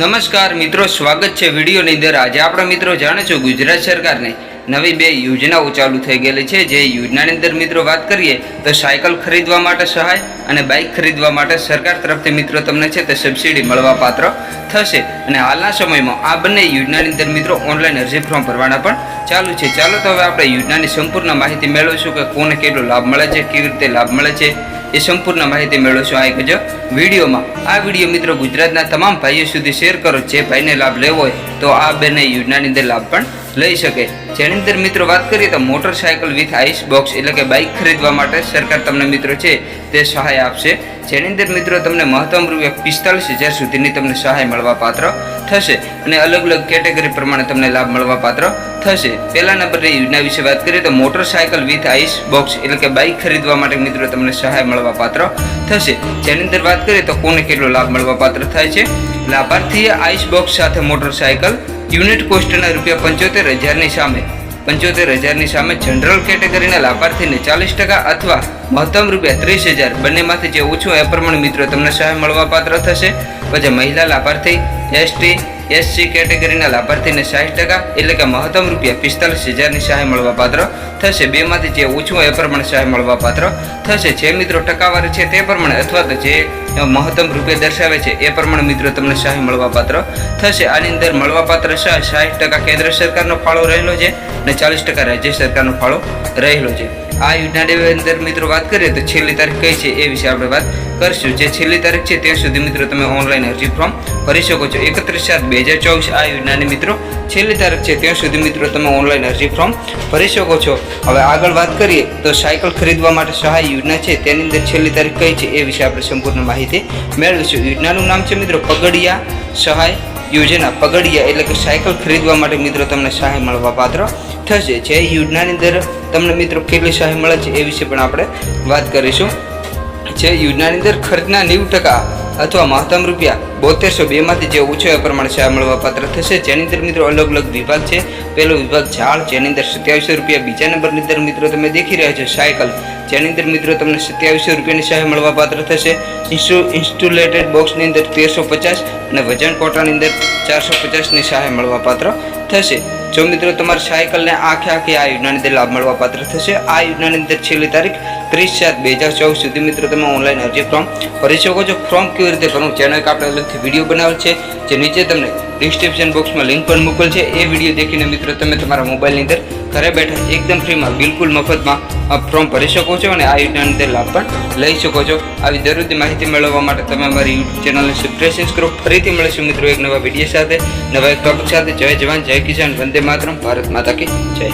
નમસ્કાર મિત્રો, સ્વાગત છે વિડીયોની અંદર. આજે આપણા મિત્રો જાણે છો ગુજરાત સરકારની નવી બે યોજનાઓ ચાલુ થઈ ગયેલી છે. જે યોજનાની અંદર મિત્રો વાત કરીએ તો સાયકલ ખરીદવા માટે સહાય અને બાઇક ખરીદવા માટે સરકાર તરફથી મિત્રો તમને છે તે સબસિડી મળવા પાત્ર થશે. અને હાલના સમયમાં આ બંને યોજનાની અંદર મિત્રો ઓનલાઈન અરજી ફોર્મ ભરવાના પણ ચાલુ છે. ચાલો તો હવે આપણે યોજનાની સંપૂર્ણ માહિતી મેળવીશું કે કોને કેટલો લાભ મળે છે, કેવી રીતે લાભ મળે છે એ સંપૂર્ણ માહિતી મેળવશો આ એક જ વિડીયોમાં. આ વીડિયો મિત્રો ગુજરાતના તમામ ભાઈઓ સુધી શેર કરો. જે ભાઈને લાભ લેવો હોય તો આ બંને યોજનાની અંદર લાભ પણ લઈ શકે. જેની અંદર મિત્રો વાત કરીએ તો મોટરસાયકલ વિથ આઈસ બોક્સ એટલે કે બાઇક ખરીદવા માટે સરકાર તમને મિત્રો છે તે સહાય આપશે. જેની અંદર મિત્રો તમને મહત્તમ રૂપિયા પિસ્તાલીસ હજાર સુધીની તમને સહાય મળવા પાત્ર થશે. અને અલગ અલગ કેટેગરી પ્રમાણે તમને લાભ મળવા પાત્ર થશે. પહેલા નંબરની યોજના વિશે વાત કરીએ તો મોટરસાયકલ વિથ આઈસ બોક્સ એટલે કે બાઇક ખરીદવા માટે મિત્રો તમને સહાય મળવા પાત્ર થશે. જેની અંદર વાત કરીએ તો કોને કેટલો લાભ મળવા પાત્ર થાય છે? લાભાર્થીએ આઈસ બોક્સ સાથે મોટરસાયકલ યુનિટ કોસ્ટના રૂપિયા પંચોતેર હજારની સામે. પંચોતેર હજારની સામે જનરલ કેટેગરીના લાભાર્થીને ચાલીસ ટકા અથવા મહત્તમ રૂપિયા ત્રીસ હજાર બંનેમાંથી જે ઓછું એ પ્રમાણે મિત્રો તમને સહાય મળવા પાત્ર થશે. પછી મહિલા લાભાર્થી એસટી એસસી કેટેગરીના લાભાર્થીને સાઠ ટકા એટલે કે મહત્તમ રૂપિયા પિસ્તાલીસ હજારની સહાય મળવા પાત્ર થશે. બેમાંથી જે ઓછું એ પ્રમાણે સહાય મળવા પાત્ર થશે. જે મિત્રો ટકાવારી છે તે પ્રમાણે અથવા તો જે મહત્તમ રૂપિયા દર્શાવે છે એ પ્રમાણે મિત્રો તમને સહાય મળવા પાત્ર થશે. આની અંદર મળવા પાત્ર સહાય સાઠ ટકા કેન્દ્ર સરકારનો ફાળો રહેલો છે અને ચાલીસ ટકા રાજ્ય સરકારનો ફાળો રહેલો છે. આ યોજનાની અંદર મિત્રો વાત કરીએ તો છેલ્લી તારીખ કઈ છે એ વિશે આપણે વાત કરશું. જે છેલ્લી તારીખ છે ત્યાં સુધી મિત્રો તમે ઓનલાઈન અરજી ફોર્મ ભરી શકો છો. એકત્રીસ સાત બે હજાર ચોવીસ આ યોજનાની મિત્રો છેલ્લી તારીખ છે ત્યાં સુધી મિત્રો તમે ઓનલાઈન અરજી ફોર્મ ભરી શકો છો. હવે આગળ વાત કરીએ તો સાયકલ ખરીદવા માટે સહાય યોજના છે. તેની અંદર છેલ્લી તારીખ કઈ છે એ વિશે આપણે સંપૂર્ણ માહિતી મેળવીશું. યોજનાનું નામ છે મિત્રો પગડિયા સહાય યોજના. પગડિયા એટલે કે સાયકલ ખરીદવા માટે મિત્રો તમને સહાય મળવા પાત્ર થશે. જે યોજનાની અંદર તમને મિત્રો કેટલી સહાય મળે છે એ વિશે પણ આપણે વાત કરીશું. જે યોજનાની અંદર ખર્ચના નેવું ટકા અથવા મહત્તમ રૂપિયા બોતેરસો બેમાંથી જે ઓછો એ પ્રમાણે સહાય મળવા પાત્ર થશે, જેની અંદર મિત્રો અલગ અલગ વિભાગ છે. પહેલો વિભાગ ઝાડ, જેની અંદર સત્યાવીસો રૂપિયા, બીજા નંબરની અંદર મિત્રો તમે દેખી રહ્યા છો સાયકલ, જેની અંદર મિત્રો તમને સત્યાવીસો રૂપિયાની સહાય મળવા પાત્ર થશે. ઇન્સ્ટુ, ઇન્સ્ટુલેટેડ બોક્સની અંદર તેરસો પચાસ અને વજન કોટાની અંદર ચારસો પચાસની સહાય મળવા પાત્ર થશે. જો મિત્રો તમારી સાયકલને આખે આખી આ યોજનાની અંદર લાભ મળવા પાત્ર થશે. આ યોજનાની અંદર છેલ્લી તારીખ ત્રીસ સાત બે હજાર ચોવીસ સુધી મિત્રો તમે ઓનલાઈન અરજી ફોર્મ ભરી શકો છો. ફોર્મ કેવી રીતે ભરવું ચેનલ એક આપણે અલગથી વીડિયો બનાવેલ છે. જે નીચે તમને ડિસ્ક્રિપ્શન બોક્સમાં લિંક પણ મોકલ છે. એ વીડિયો દેખીને મિત્રો તમે તમારા મોબાઈલની અંદર ઘરે બેઠા એકદમ ફ્રીમાં બિલકુલ મફતમાં ફોર્મ ભરી શકો છો અને આ યોજનાની અંદર લાભ પણ લઈ શકો છો. આવી જરૂરી માહિતી મેળવવા માટે તમે અમારી યુટ્યુબ ચેનલને સબસ્ક્રાઈબ કરો ફરીથી મળીશું મિત્રો એક નવા વીડિયો સાથે. નવા એક ટોપિક સાથે. જય જવાન, જય કિસાન. વંદે માતરમ. ભારત માતા કી જય.